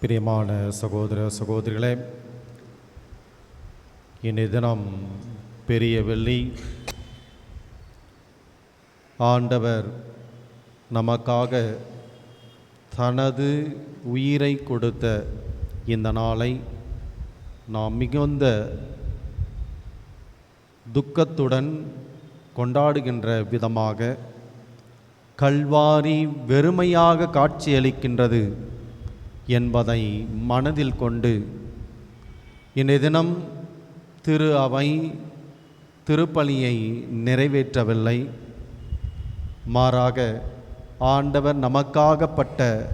பிரியமான சகோதர சகோதரிகளே இன்றைய தினம் பெரிய வெள்ளி. ஆண்டவர் நமக்காக தனது உயிரை கொடுத்த இந்த நாளை நாம் மிகுந்த துக்கத்துடன் கொண்டாடுகின்ற விதமாக கல்வாரி வெறுமையாக காட்சியளிக்கின்றது. என்பதை மனதில் கொண்டு இன்றைய தினம் திரு அவை திருப்பலியை நிறைவேற்றவில்லை. மாறாக ஆண்டவர் நமக்காகப்பட்ட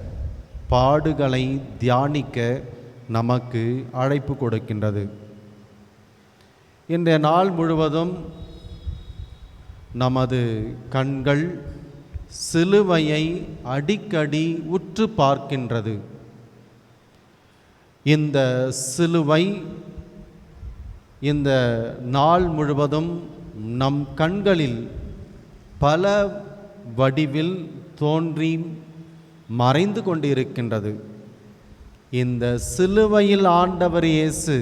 பாடுகளை தியானிக்க நமக்கு அழைப்பு கொடுக்கின்றது. இன்றைய நாள் முழுவதும் நமது கண்கள் சிலுவையை அடிக்கடி உற்று பார்க்கின்றது. இந்த சிலுவை இந்த நாள் முழுவதும் நம் கண்களில் பல வடிவில் தோன்றி மறைந்து கொண்டிருக்கின்றது. இந்த சிலுவையில் ஆண்டவர் இயேசு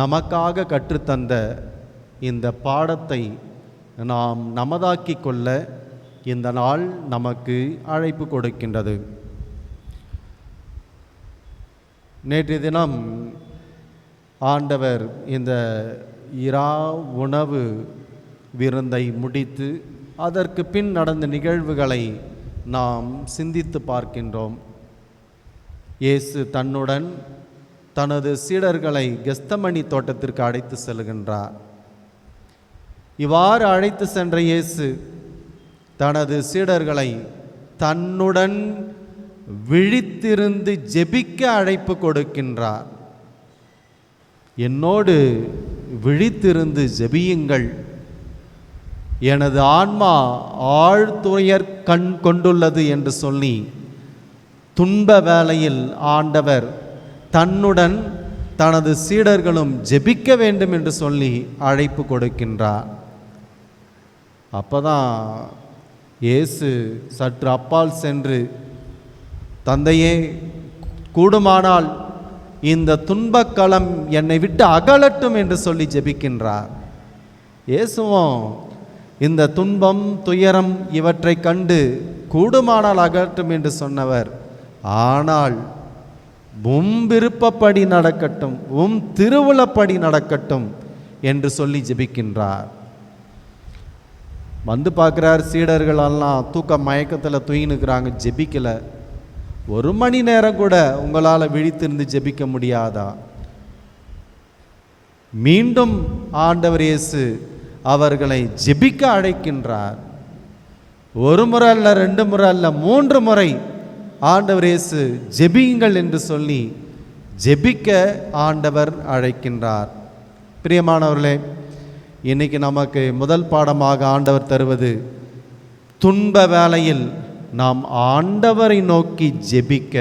நமக்காக கற்றுத்தந்த இந்த பாடத்தை நாம் நமதாக்கிக் கொள்ள இந்த நாள் நமக்கு அழைப்பு கொடுக்கின்றது. நேற்றைய தினம் ஆண்டவர் இந்த இரா உணவு விருந்தை முடித்து அதற்கு பின் நடந்த நிகழ்வுகளை நாம் சிந்தித்து பார்க்கின்றோம். இயேசு தன்னுடன் தனது சீடர்களை கெஸ்தமணி தோட்டத்திற்கு அழைத்து செல்கின்றார். இவ்வாறு அழைத்து சென்ற இயேசு தனது சீடர்களை தன்னுடன் விழித்திருந்து ஜெபிக்க அழைப்பு கொடுக்கின்றார். என்னோடு விழித்திருந்து ஜெபியுங்கள். எனது ஆன்மா ஆழ்துறையர் கண் கொண்டுள்ளது என்று சொல்லி துன்ப வேளையில் ஆண்டவர் தன்னுடன் தனது சீடர்களும் ஜெபிக்க வேண்டும் என்று சொல்லி அழைப்பு கொடுக்கின்றார். அப்போதான் இயேசு சற்று அப்பால் சென்று தந்தையே கூடுமானால் இந்த துன்பக்களம் என்னை விட்டு அகலட்டும் என்று சொல்லி ஜெபிக்கின்றார். இயேசுவும் இந்த துன்பம் துயரம் இவற்றை கண்டு கூடுமானால் அகலட்டும் என்று சொன்னவர். ஆனால் உம் விருப்பப்படி நடக்கட்டும் உம் திருவுளப்படி நடக்கட்டும் என்று சொல்லி ஜெபிக்கின்றார். வந்து பார்க்குறார் சீடர்களெல்லாம் தூக்க மயக்கத்தில் தூங்கினுக்கிறாங்க ஜெபிக்கலை. ஒரு மணி நேரம் கூட உங்களால் விழித்திருந்து ஜெபிக்க முடியாதா? மீண்டும் ஆண்டவர் இயேசு அவர்களை ஜெபிக்க அழைக்கின்றார். ஒரு முறை அல்ல ரெண்டு முறை அல்ல மூன்று முறை ஆண்டவர் இயேசு ஜெபியுங்கள் என்று சொல்லி ஜெபிக்க ஆண்டவர் அழைக்கின்றார். பிரியமானவர்களே இன்னைக்கு நமக்கு முதல் பாடமாக ஆண்டவர் தருவது துன்ப வேளையில் நாம் ஆண்டவரை நோக்கி ஜெபிக்க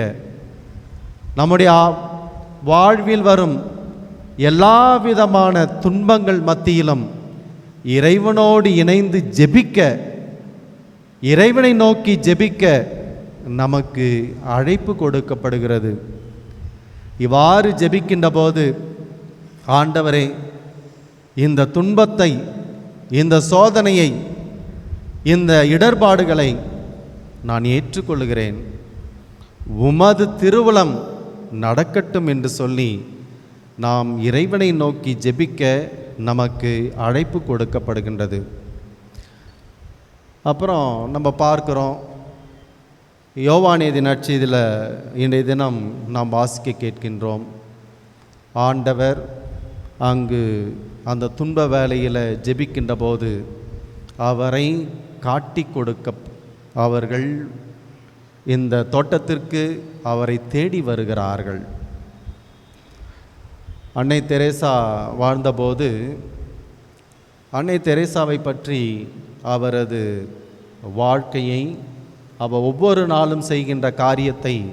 நம்முடைய வாழ்வில் வரும் எல்லா விதமான துன்பங்கள் மத்தியிலும் இறைவனோடு இணைந்து ஜெபிக்க இறைவனை நோக்கி ஜெபிக்க நமக்கு அழைப்பு கொடுக்கப்படுகிறது. இவ்வாறு ஜெபிக்கின்ற போது ஆண்டவரே இந்த துன்பத்தை இந்த சோதனையை இந்த இடர்பாடுகளை நான் ஏற்றுக்கொள்கிறேன் உமது திருவளம் நடக்கட்டும் என்று சொல்லி நாம் இறைவனை நோக்கி ஜெபிக்க நமக்கு அழைப்பு கொடுக்கப்படுகின்றது. அப்புறம் நம்ம பார்க்குறோம். யோவானிய தினாட்சி இதில் இன்றைய தினம் நாம் வாசிக்க கேட்கின்றோம். ஆண்டவர் அங்கு அந்த துன்ப வேலையில் ஜெபிக்கின்ற போது அவரை காட்டி கொடுக்க அவர்கள் இந்த தோட்டத்திற்கு அவரை தேடி வருகிறார்கள். அன்னை தெரேசா வாழ்ந்தபோது அன்னை தெரேசாவை பற்றி அவரது வாழ்க்கையை அவ ஒவ்வொரு நாளும் செய்கின்ற காரியத்தை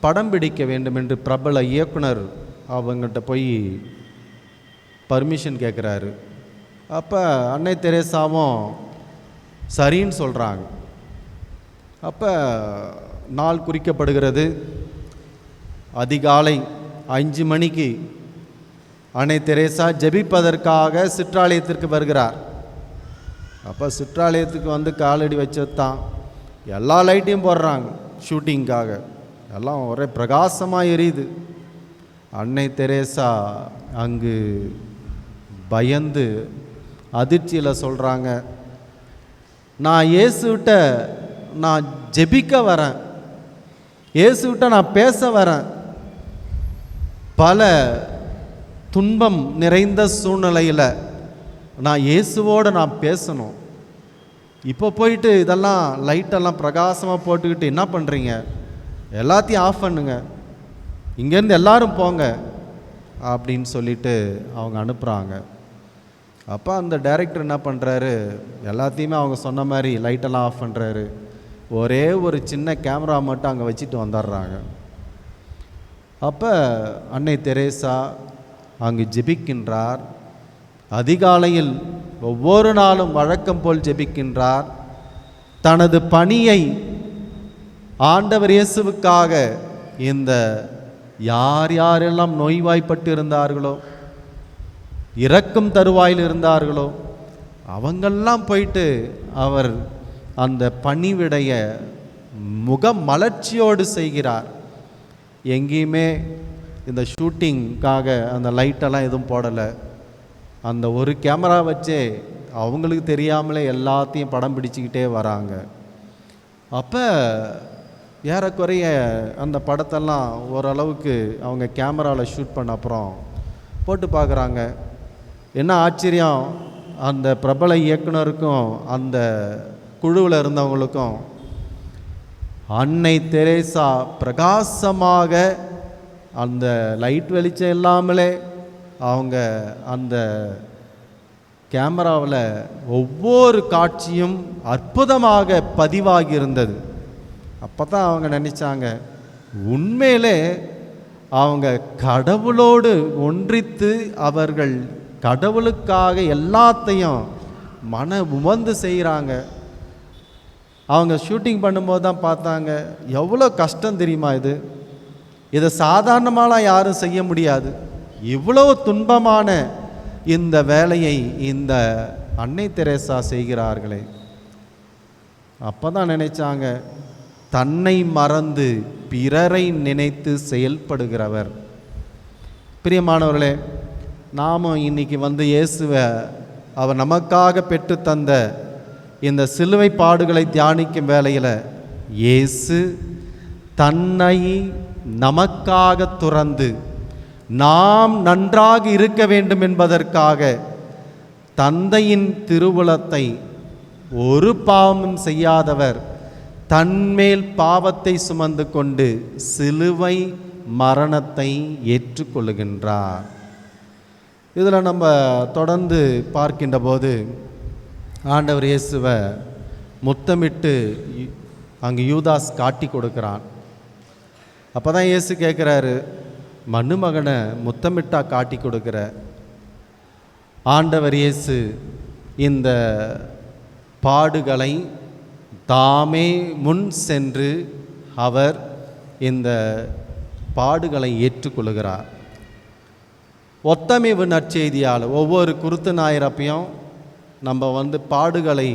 படம் பிடிக்க வேண்டும் என்று பிரபல இயக்குனர் அவங்ககிட்ட போய் பர்மிஷன் கேட்குறாரு அப்போ அன்னை தெரேசாவும் சரின்னு சொல்கிறாங்க அப்போ நாள் குறிக்கப்படுகிறது. அதிகாலை அஞ்சு மணிக்கு அன்னை தெரேசா ஜெபிப்பதற்காக சிற்றாலயத்திற்கு வருகிறார். அப்போ சிற்றாலயத்துக்கு வந்து காலடி வச்சது தான் எல்லா லைட்டையும் போடுறாங்க ஷூட்டிங்காக. எல்லாம் ஒரே பிரகாசமாக எரியுது. அன்னை தெரேசா அங்கு பயந்து அதிர்ச்சியில் சொல்கிறாங்க நான் இயேசுகிட்ட நான் ஜெபிக்க வரேன். இயேசுகிட்ட நான் பேச வரேன். பல துன்பம் நிறைந்த சூழ்நிலையில் நான் இயேசுவோடு நான் பேசணும். இப்போ போயிட்டு இதெல்லாம் லைட்டெல்லாம் பிரகாசமாக போட்டுக்கிட்டு என்ன பண்ணுறீங்க எல்லாத்தையும் ஆஃப் பண்ணுங்க. இங்கேருந்து எல்லாரும் போங்க அப்படின்னு சொல்லிட்டு அவங்க அனுப்புகிறாங்க அப்போ அந்த டைரக்டர் என்ன பண்ணுறாரு எல்லாத்தையுமே அவங்க சொன்ன மாதிரி லைட்டெல்லாம் ஆஃப் பண்ணுறாரு ஒரே ஒரு சின்ன கேமரா மட்டும் அங்கே வச்சுட்டு வந்துடுறாங்க. அப்போ அன்னை தெரேசா அங்கு ஜெபிக்கின்றார். அதிகாலையில் ஒவ்வொரு நாளும் வழக்கம் போல் ஜெபிக்கின்றார். தனது பணியை ஆண்டவர் இயேசுவுக்காக இந்த யார் யாரெல்லாம் நோய்வாய்ப்பட்டு இருந்தார்களோ இறக்கும் தருவாயில் இருந்தார்களோ அவங்கெல்லாம் போயிட்டு அவர் அந்த பணிவிடைய முகமலர்ச்சியோடு செய்கிறார். எங்கேயுமே இந்த ஷூட்டிங்காக அந்த லைட்டெல்லாம் எதுவும் போடலை. அந்த ஒரு கேமரா வச்சே அவங்களுக்கு தெரியாமலே எல்லாத்தையும் படம் பிடிச்சிக்கிட்டே வராங்க. அப்போ ஏறக்குறைய அந்த படத்தெல்லாம் ஓரளவுக்கு அவங்க கேமராவில் ஷூட் பண்ண அப்புறம் போட்டு பார்க்குறாங்க. என்ன ஆச்சரியம்? அந்த பிரபல இயக்குனருக்கும் அந்த குழுவில் இருந்தவங்களுக்கும் அன்னை தெரேசா பிரகாசமாக அந்த லைட் வெளிச்சம் இல்லாமலே அவங்க அந்த கேமராவில் ஒவ்வொரு காட்சியும் அற்புதமாக பதிவாகி இருந்தது அப்போ தான் அவங்க நினச்சாங்க உண்மையிலே அவங்க கடவுளோடு ஒன்றித்து அவர்கள் கடவுளுக்காக எல்லாத்தையும் மன உமந்து செய்கிறாங்க அவங்க ஷூட்டிங் பண்ணும்போது தான் பார்த்தாங்க எவ்வளோ கஷ்டம் தெரியுமா இது? இதை சாதாரணமாலாம் யாரும் செய்ய முடியாது. இவ்வளோ துன்பமான இந்த வேலையை இந்த அன்னை தெரேசா செய்கிறார்களே. அப்போ தான் நினைச்சாங்க தன்னை மறந்து பிறரை நினைத்து செயல்படுகிறவர். பிரியமானவர்களே நாமும் இன்னைக்கு வந்து இயேசுவை அவர் நமக்காக பெற்று தந்த இந்த சிலுவை பாடுகளை தியானிக்கும் வேளையில் இயேசு தன்னை நமக்காக துறந்து நாம் நன்றாக இருக்க வேண்டும் என்பதற்காக தந்தையின் திருவுளத்தை ஒரு பாவமும் செய்யாதவர் தன்மேல் பாவத்தை சுமந்து கொண்டு சிலுவை மரணத்தை ஏற்றுக்கொள்ளுகின்றார். இதில் நம்ம தொடர்ந்து பார்க்கின்ற போது ஆண்டவர் இயேசுவை முத்தமிட்டு யு- யூதாஸ் காட்டி கொடுக்குறான். அப்போ தான் இயேசு கேட்குறாரு மனுமகனை முத்தமிட்டா காட்டி கொடுக்குற? ஆண்டவர் இயேசு இந்த பாடுகளை தாமே முன் சென்று அவர் இந்த பாடுகளை ஏற்றுக்கொள்கிறார் ஒத்தமைவு நற்செய்தியால் ஒவ்வொரு குருத்து ஞாயிறப்பையும் நம்ம வந்து பாடுகளை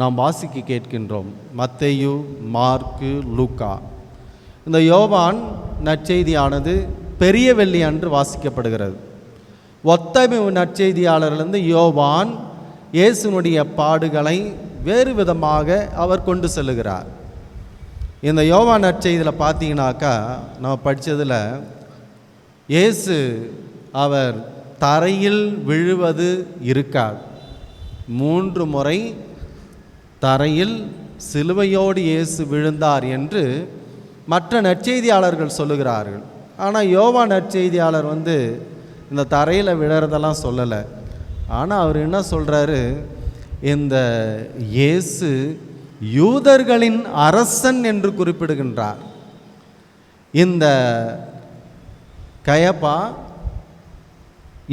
நாம் வாசிக்க கேட்கின்றோம். மத்தையு மார்க்கு லூக்கா. இந்த யோவான் நற்செய்தியானது பெரிய வெள்ளி அன்று வாசிக்கப்படுகிறது. ஒத்தமை நற்செய்தியாளர்லேருந்து யோவான் இயேசுனுடைய பாடுகளை வேறு விதமாக அவர் கொண்டு செல்லுகிறார். இந்த யோவான் நற்செய்தியில் பார்த்தீங்கன்னாக்கா நம்ம படித்ததில் இயேசு அவர் தரையில் விழுவது இருக்காது. மூன்று முறை தரையில் சிலுவையோடு இயேசு விழுந்தார் என்று மற்ற நற்செய்தியாளர்கள் சொல்லுகிறார்கள். ஆனால் யோவா நற்செய்தியாளர் வந்து இந்த தரையில் விழறதெல்லாம் சொல்லலை. ஆனால் அவர் என்ன சொல்கிறாரு இந்த இயேசு யூதர்களின் அரசன் என்று குறிப்பிடுகின்றார். இந்த கயப்பா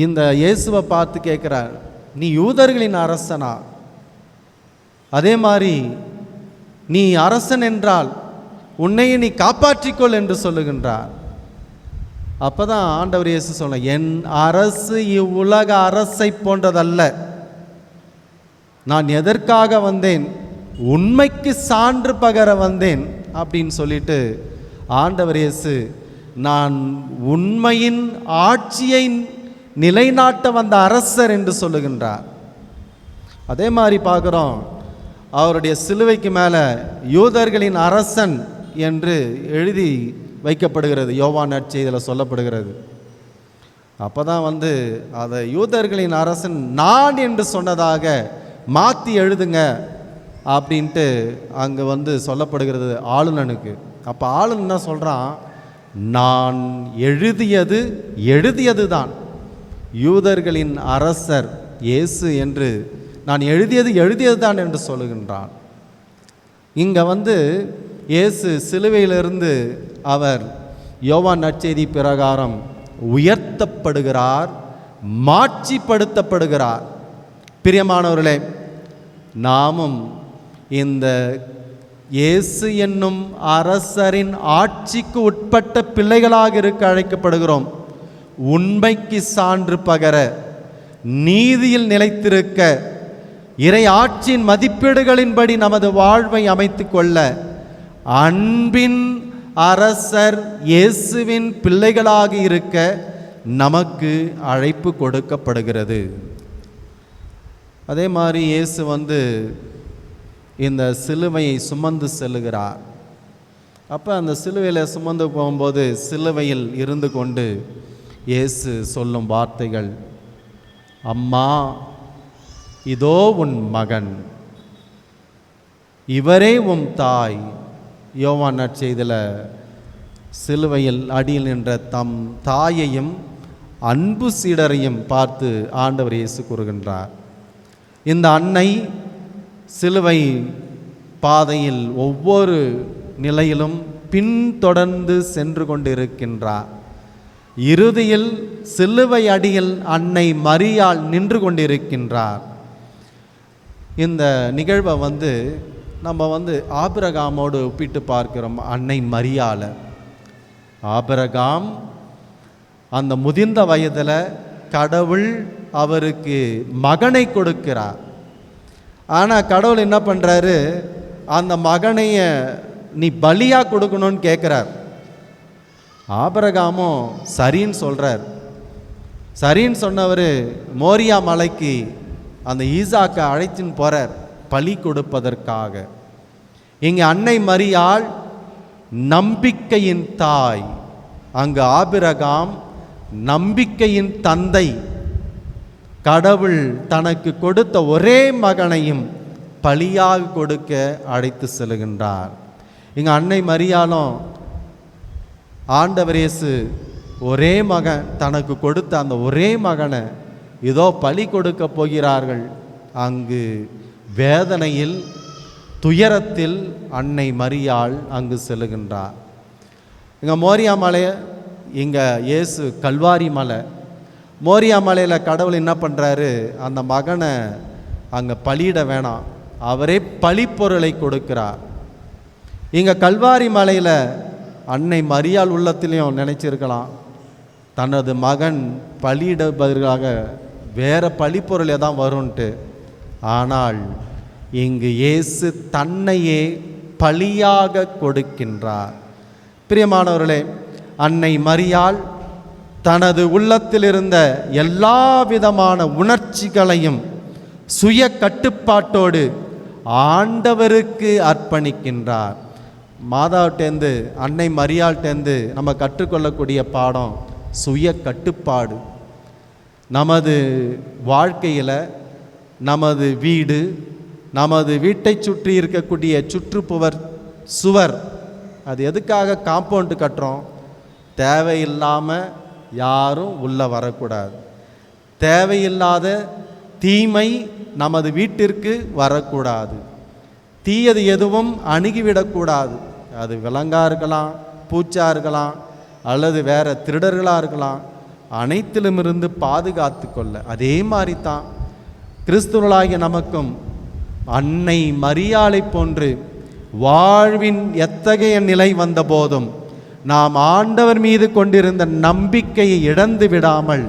இந்த இயேசுவை பார்த்து கேட்குறார். நீ யூதர்களின் அரசனா? அதே மாதிரி நீ அரசன் என்றால் உன்னையே நீ காப்பாற்றிக்கொள் என்று சொல்லுகின்றார். அப்போ தான் ஆண்டவர் இயேசு சொன்ன என் அரசு இவ்வுலக அரசை போன்றதல்ல. நான் எதற்காக வந்தேன்? உண்மைக்கு சான்று பகர வந்தேன். அப்படின்னு சொல்லிட்டு ஆண்டவர் இயேசு நான் உண்மையின் ஆட்சியை நிலைநாட்ட வந்த அரசர் என்று சொல்லுகின்றார். அதே மாதிரி பார்க்குறோம் அவருடைய சிலுவைக்கு மேலே யூதர்களின் அரசன் என்று எழுதி வைக்கப்படுகிறது. யோவான் நற்செய்தியில் சொல்லப்படுகிறது. அப்போ தான் வந்து அதை யூதர்களின் அரசன் நான் என்று சொன்னதாக மாற்றி எழுதுங்க அப்படின்ட்டு அங்கே வந்து சொல்லப்படுகிறது ஆளுநனுக்கு. அப்போ ஆளுநன் என்ன சொல்கிறான் நான் எழுதியது எழுதியது தான் யூதர்களின் அரசர் இயேசு என்று நான் எழுதியது எழுதியது தான் என்று சொல்லுகின்றான். இங்கே வந்து இயேசு சிலுவையிலிருந்து அவர் யோவான் நற்செய்தி பிரகாரம் உயர்த்தப்படுகிறார் மாட்சிப்படுத்தப்படுகிறார். பிரியமானவர்களே நாமும் இந்த இயேசு என்னும் அரசரின் ஆட்சிக்கு உட்பட்ட பிள்ளைகளாக இருக்க அழைக்கப்படுகிறோம். உண்மைக்கு சான்று பகர நீதியில் நிலைத்திருக்க இறை ஆட்சியின் மதிப்பீடுகளின்படி நமது வாழ்வை அமைத்து கொள்ள அன்பின் அரசர் இயேசுவின் பிள்ளைகளாக இருக்க நமக்கு அழைப்பு கொடுக்கப்படுகிறது. அதே மாதிரி இயேசு வந்து இந்த சிலுவையை சுமந்து செல்லுகிறார். அப்போ அந்த சிலுவையில் சுமந்து போகும்போது சிலுவையில் இருந்து கொண்டு இயேசு சொல்லும் வார்த்தைகள் அம்மா இதோ உன் மகன். இவரே உன் தாய். யோவான் நற்செய்தியில் சிலுவையில் அடியில் நின்ற தம் தாயையும் அன்பு சீடரையும் பார்த்து ஆண்டவர் இயேசு கூறுகின்றார். இந்த அன்னை சிலுவை பாதையில் ஒவ்வொரு நிலையிலும் பின்தொடர்ந்து சென்று கொண்டிருக்கின்றார். இறுதியில் சிலுவை அடியில் அன்னை மரியால் நின்று கொண்டிருக்கின்றார். இந்த நிகழ்வை வந்து நம்ம வந்து ஆபிரகாமோடு ஒப்பிட்டு பார்க்கிறோம் அன்னை மரியால ஆபிரகாம் அந்த முதிர்ந்த வயதில் கடவுள் அவருக்கு மகனை கொடுக்கிறார். ஆனால் கடவுள் என்ன பண்ணுறாரு அந்த மகனைய நீ பலியாக கொடுக்கணும்னு கேட்குறார். ஆபரகாமும் சரின்னு சொல்கிறார் சரின்னு சொன்னவர் மோரியா மலைக்கு அந்த ஈசாக்கை அழைச்சின்னு போகிறார் பலி கொடுப்பதற்காக. இங்கே அன்னை மரியாள் நம்பிக்கையின் தாய். அங்கு ஆபிரகாம் நம்பிக்கையின் தந்தை. கடவுள் தனக்கு கொடுத்த ஒரே மகனையும் பலியாக கொடுக்க அழைத்து செல்கின்றார். இங்கே அன்னை மரியாலும் ஆண்டவர் இயேசு ஒரே மகன் தனக்கு கொடுத்த அந்த ஒரே மகனை இதோ பலி கொடுக்க போகிறார்கள். அங்கு வேதனையில் துயரத்தில் அன்னை மரியாள் அங்கு செல்லுகின்றார். இங்கே மோரியா மலை இங்கே இயேசு கல்வாரி மலை. மோரியா மலையில் கடவுள் என்ன பண்ணுறாரு அந்த மகனை அங்கே பலியிட வேணாம். அவரே பழிப்பொருளை கொடுக்கிறார். இங்கே கல்வாரி மலையில் அன்னை மரியாள் உள்ளத்திலையும் நினச்சிருக்கலாம். தனது மகன் பலியிடுவதற்காக வேற பழிப்பொருளே தான் வரும்ன்ட்டு. ஆனால் இங்கு இயேசு தன்னையே பலியாக கொடுக்கின்றார். பிரியமானவர்களே அன்னை மரியாள் தனது உள்ளத்தில் இருந்த எல்லா விதமான உணர்ச்சிகளையும் சுய கட்டுப்பாட்டோடு ஆண்டவருக்கு அர்ப்பணிக்கின்றார். மாதாவிட்டேந்து அன்னை மரியாள்கிட்டேந்து நம்ம கற்றுக்கொள்ளக்கூடிய பாடம் சுய கட்டுப்பாடு. நமது வாழ்க்கையில் நமது வீடு நமது வீட்டை சுற்றி இருக்கக்கூடிய சுற்றுப்புவர் சுவர் அது எதுக்காக காம்பவுண்டு கட்டுறோம்? தேவையில்லாமல் யாரும் உள்ளே வரக்கூடாது. தேவையில்லாத தீமை நமது வீட்டிற்கு வரக்கூடாது. தீயது எதுவும் அணுகிவிடக்கூடாது. அது விலங்காக இருக்கலாம் பூச்சாக இருக்கலாம் அல்லது வேற திருடர்களாக இருக்கலாம் அனைத்திலுமிருந்து பாதுகாத்து கொள்ள. அதே மாதிரி தான் கிறிஸ்துவர்களாகிய நமக்கும் அன்னை மரியாளை போன்று வாழ்வின் எத்தகைய நிலை வந்தபோதும் நாம் ஆண்டவர் மீது கொண்டிருந்த நம்பிக்கையை இழந்து விடாமல்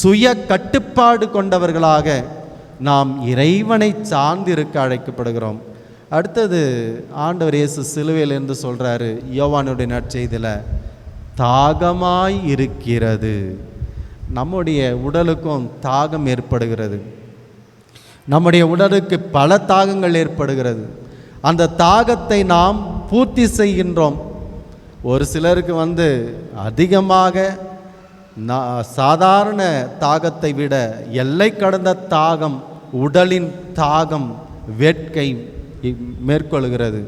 சுய கட்டுப்பாடு கொண்டவர்களாக நாம் இறைவனை சார்ந்திருக்க அழைக்கப்படுகிறோம். அடுத்தது ஆண்டவர் இயேசு சிலுவையிலேருந்து சொல்கிறாரு யோவானுடைய நற்செய்தியில் தாகமாய் இருக்கிறது. நம்முடைய உடலுக்கும் தாகம் ஏற்படுகிறது. நம்முடைய உடலுக்கு பல தாகங்கள் ஏற்படுகிறது. அந்த தாகத்தை நாம் பூர்த்தி செய்கின்றோம். ஒரு சிலருக்கு வந்து அதிகமாக சாதாரண தாகத்தை விட எல்லை கடந்த தாகம் உடலின் தாகம் வேட்கை மேற்கொள்கிறது.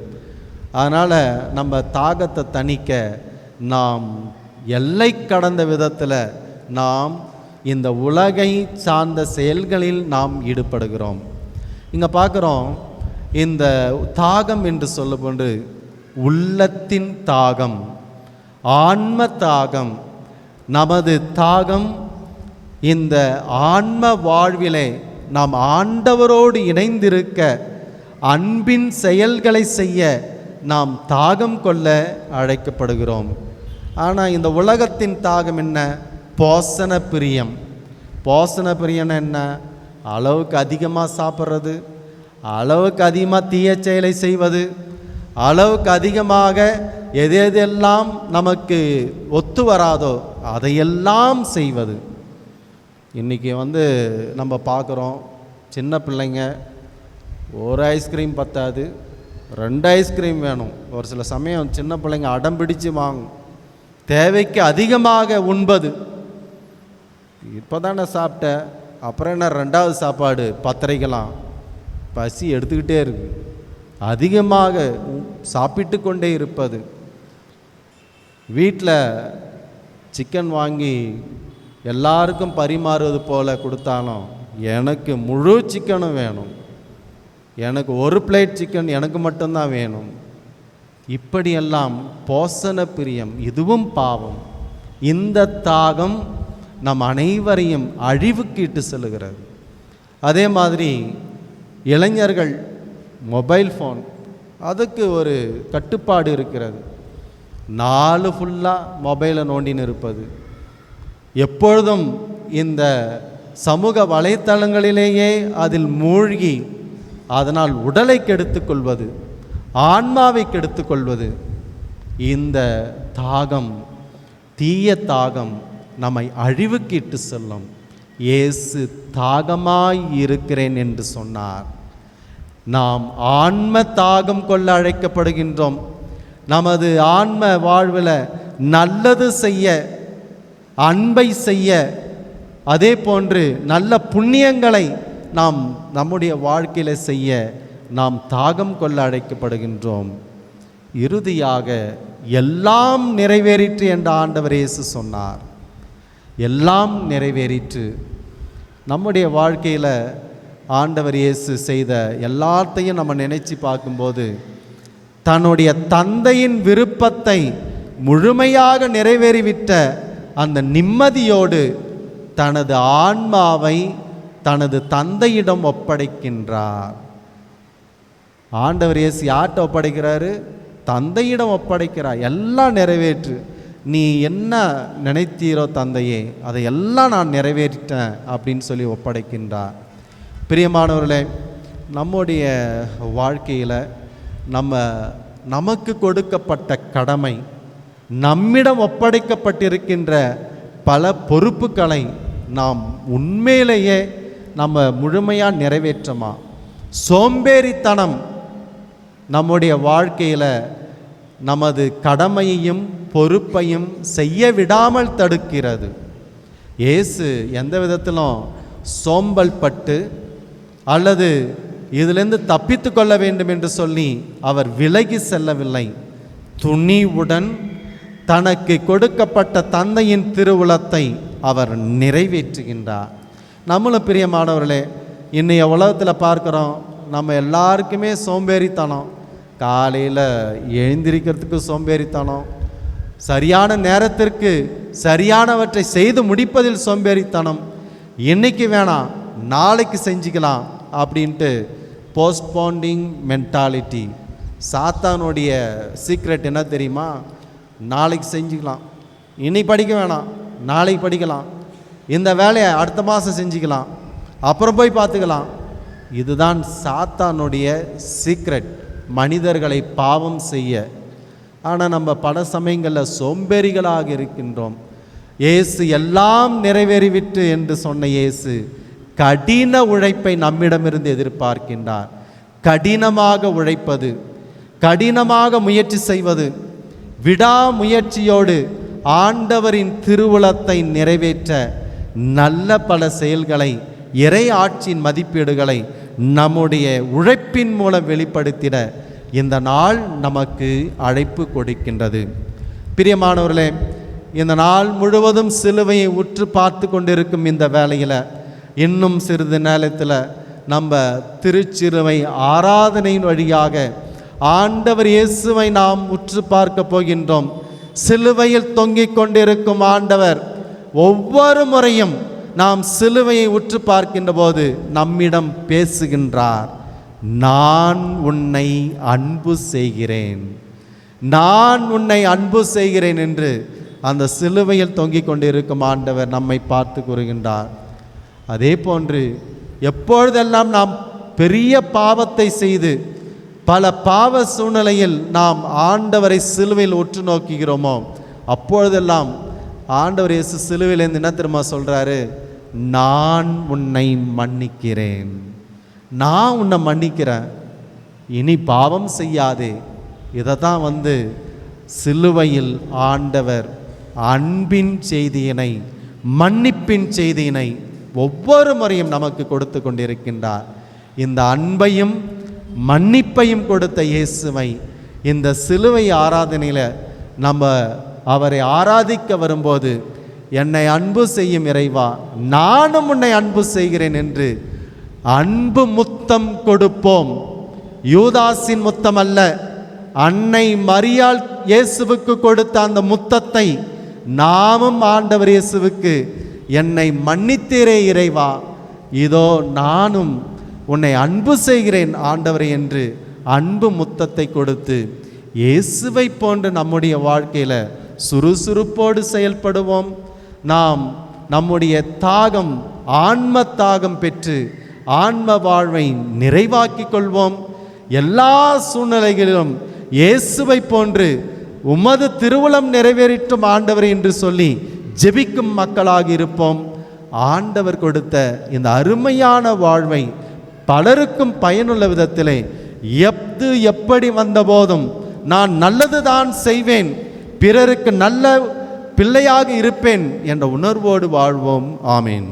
அதனால் நம்ம தாகத்தை தணிக்க நாம் எல்லை கடந்த விதத்தில் நாம் இந்த உலகை சார்ந்த செயல்களில் நாம் ஈடுபடுகிறோம். இங்கே பார்க்குறோம் இந்த தாகம் என்று சொல்லப்போன்று உள்ளத்தின் தாகம் ஆன்ம தாகம் நமது தாகம் இந்த ஆன்ம வாழ்விலே நாம் ஆண்டவரோடு இணைந்திருக்க அன்பின் செயல்களை செய்ய நாம் தாகம் கொள்ள அழைக்கப்படுகிறோம். ஆனால் இந்த உலகத்தின் தாகம் என்ன? போசன பிரியம். போசன பிரியம்னா என்ன? அளவுக்கு அதிகமாக சாப்பிட்றது அளவுக்கு அதிகமாக தீய செயலை செய்வது அளவுக்கு அதிகமாக எது எதெல்லாம் நமக்கு ஒத்து வராதோ அதையெல்லாம் செய்வது. இன்றைக்கி வந்து நம்ம பார்க்குறோம் சின்ன பிள்ளைங்க ஒரு ஐஸ்கிரீம் பத்தாது ரெண்டு ஐஸ்கிரீம் வேணும். ஒரு சில சமயம் சின்ன பிள்ளைங்க அடம் பிடிச்சு வாங்கும். தேவைக்கு அதிகமாக உண்பது. இப்போ தானே சாப்பிட்டேன் அப்புறம் என்ன ரெண்டாவது சாப்பாடு பத்தரைக்கெல்லாம். பசி எடுத்துக்கிட்டே இருக்கு. அதிகமாக உ- சாப்பிட்டு கொண்டே இருப்பது. வீட்டில் சிக்கன் வாங்கி எல்லாருக்கும் பரிமாறுவது போல் கொடுத்தாலும் எனக்கு முழு சிக்கனும் வேணும். எனக்கு ஒரு பிளேட் சிக்கன் எனக்கு மட்டும்தான் வேணும். இப்படியெல்லாம் போசன பிரியம் இதுவும் பாவம். இந்த தாகம் நம் அனைவரையும் அழிவுக்கு இட்டு செல்லுகிறது. அதே மாதிரி இளைஞர்கள் மொபைல் ஃபோன் அதுக்கு ஒரு கட்டுப்பாடு இருக்கிறது. நாலு ஃபுல்லாக மொபைலை நோண்டின்னு இருப்பது. எப்பொழுதும் இந்த சமூக வலைத்தளங்களிலேயே அதில் மூழ்கி அதனால் உடலை கெடுத்துக்கொள்வது ஆன்மாவை கெடுத்துக்கொள்வது. இந்த தாகம் தீய தாகம் நம்மை அழிவுக்கு இட்டு செல்லும். இயேசு தாகமாய் இருக்கிறேன் என்று சொன்னார். நாம் ஆன்ம தாகம் கொள்ள அழைக்கப்படுகின்றோம். நமது ஆன்ம வாழ்வில் நல்லது செய்ய அன்பை செய்ய அதே போன்று நல்ல புண்ணியங்களை நாம் நம்முடைய வாழ்க்கையில் செய்ய நாம் தாகம் கொள்ள அழைக்கப்படுகின்றோம். இறுதியாக எல்லாம் நிறைவேறிற்று என்ற ஆண்டவர் இயேசு சொன்னார். எல்லாம் நிறைவேறிற்று. நம்முடைய வாழ்க்கையில் ஆண்டவர் இயேசு செய்த எல்லாத்தையும் நம்ம நினைச்சு பார்க்கும்போது தன்னுடைய தந்தையின் விருப்பத்தை முழுமையாக நிறைவேறிவிட்ட அந்த நிம்மதியோடு தனது ஆன்மாவை தனது தந்தையிடம் ஒப்படைக்கின்றார். ஆண்டவர் இயேசு யார்கிட்ட ஒப்படைக்கிறாரு? தந்தையிடம் ஒப்படைக்கிறார். எல்லாம் நிறைவேற்று. நீ என்ன நினைத்தீரோ தந்தையே அதை எல்லாம் நான் நிறைவேறிட்டேன் அப்படின்னு சொல்லி ஒப்படைக்கின்றார். பிரியமானவர்களே நம்முடைய வாழ்க்கையில் நம்ம நமக்கு கொடுக்கப்பட்ட கடமை நம்மிடம் ஒப்படைக்கப்பட்டிருக்கின்ற பல பொறுப்புகளை நாம் உண்மையிலேயே நம்ம முழுமையாக நிறைவேற்றமா? சோம்பேறித்தனம் நம்முடைய வாழ்க்கையில் நமது கடமையையும் பொறுப்பையும் செய்ய விடாமல் தடுக்கிறது. இயேசு எந்த விதத்திலும் சோம்பல் பட்டு அல்லது இதிலிருந்து தப்பித்து கொள்ள வேண்டும் என்று சொல்லி அவர் விலகி செல்லவில்லை. துணிவுடன் தனக்கு கொடுக்கப்பட்ட தந்தையின் திருவுளத்தை அவர் நிறைவேற்றுகின்றார். நம்மளும் பிரியமானவர்களே இன்றைய உலகத்தில் பார்க்குறோம் நம்ம எல்லாருக்குமே சோம்பேறித்தனம். காலையில் எழுந்திருக்கிறதுக்கு சோம்பேறித்தனம். சரியான நேரத்திற்கு சரியானவற்றை செய்து முடிப்பதில் சோம்பேறித்தனம். இன்றைக்கி வேணாம் நாளைக்கு செஞ்சுக்கலாம் அப்படின்ட்டு போஸ்ட்போண்டிங் மென்டாலிட்டி சாத்தானுடைய சீக்ரெட் என்ன தெரியுமா? நாளைக்கு செஞ்சுக்கலாம். இன்னைக்கு படிக்க வேணாம் நாளைக்கு படிக்கலாம். இந்த வேலையை அடுத்த மாதம் செஞ்சுக்கலாம். அப்புறம் போய் பார்த்துக்கலாம். இதுதான் சாத்தானுடைய சீக்ரெட் மனிதர்களை பாவம் செய்ய. ஆனால் நம்ம பல சமயங்களில் சோம்பேறிகளாக இருக்கின்றோம். இயேசு எல்லாம் நிறைவேறிவிட்டு என்று சொன்ன இயேசு கடின உழைப்பை நம்மிடமிருந்து எதிர்பார்க்கின்றார். கடினமாக உழைப்பது கடினமாக முயற்சி செய்வது விடாமுயற்சியோடு ஆண்டவரின் திருவுளத்தை நிறைவேற்ற நல்ல பல செயல்களை இறை ஆட்சியின் மதிப்பீடுகளை நம்முடைய உழைப்பின் மூலம் வெளிப்படுத்திட இந்த நாள் நமக்கு அழைப்பு கொடுக்கின்றது. பிரியமானவர்களே இந்த நாள் முழுவதும் சிலுவையை உற்று பார்த்து கொண்டிருக்கும் இந்த வேலையில் இன்னும் சிறிது நேரத்தில் நம்ம திருச்சிறுவை ஆராதனையின் வழியாக ஆண்டவர் இயேசுவை நாம் உற்று பார்க்க போகின்றோம். சிலுவையில் தொங்கிக் கொண்டிருக்கும் ஆண்டவர் ஒவ்வொரு முறையும் நாம் சிலுவையை உற்று பார்க்கின்ற போது நம்மிடம் பேசுகின்றார் நான் உன்னை அன்பு செய்கிறேன். நான் உன்னை அன்பு செய்கிறேன் என்று அந்த சிலுவையில் தொங்கிக் கொண்டிருக்கும் ஆண்டவர் நம்மை பார்த்து கூறுகின்றார். அதே போன்று எப்பொழுதெல்லாம் நாம் பெரிய பாவத்தை செய்து பல பாவ சூழ்நிலையில் நாம் ஆண்டவரை சிலுவையில் உற்று நோக்குகிறோமோ அப்பொழுதெல்லாம் ஆண்டவர் இயேசு சிலுவையிலேருந்து என்ன திரும்ப சொல்கிறாரு நான் உன்னை மன்னிக்கிறேன். நான் உன்னை மன்னிக்கிறேன். இனி பாவம் செய்யாதே. இதை தான் வந்து சிலுவையில் ஆண்டவர் அன்பின் செய்தியினை மன்னிப்பின் செய்தியினை ஒவ்வொரு முறையும் நமக்கு கொடுத்து கொண்டிருக்கின்றார். இந்த அன்பையும் மன்னிப்பையும் கொடுத்த இயேசுவை இந்த சிலுவை ஆராதனையில் நம்ம அவரை ஆராதிக்க வரும்போது என்னை அன்பு செய்யும் இறைவா நானும் உன்னை அன்பு செய்கிறேன் என்று அன்பு முத்தம் கொடுப்போம். யூதாஸின் முத்தம் அல்ல அன்னை மரியாள் இயேசுவுக்கு கொடுத்த அந்த முத்தத்தை நாமும் ஆண்டவர் இயேசுவுக்கு என்னை மன்னித்தீரே இறைவா இதோ நானும் உன்னை அன்பு செய்கிறேன் ஆண்டவரே என்று அன்பு முத்தத்தை கொடுத்து இயேசுவை போன்று நம்முடைய வாழ்க்கையில் சுறுசுறுப்போடு செயல்படுவோம். நாம் நம்முடைய தாகம் ஆன்ம தாகம் பெற்று ஆன்ம வாழ்வை நிறைவாக்கிக் கொள்வோம். எல்லா சூழ்நிலைகளிலும் இயேசுவை போன்று உமது திருவுளம் நிறைவேறிட்டும் ஆண்டவர் என்று சொல்லி ஜெபிக்கும் மக்களாக இருப்போம். ஆண்டவர் கொடுத்த இந்த அருமையான வாழ்வை பலருக்கும் பயனுள்ள விதத்திலே எப்து எப்படி வந்தபோதும் நான் நல்லதுதான் செய்வேன். பிறருக்கு நல்ல பிள்ளையாக இருப்பேன் என்ற உணர்வோடு வாழ்வோம். ஆமீன்.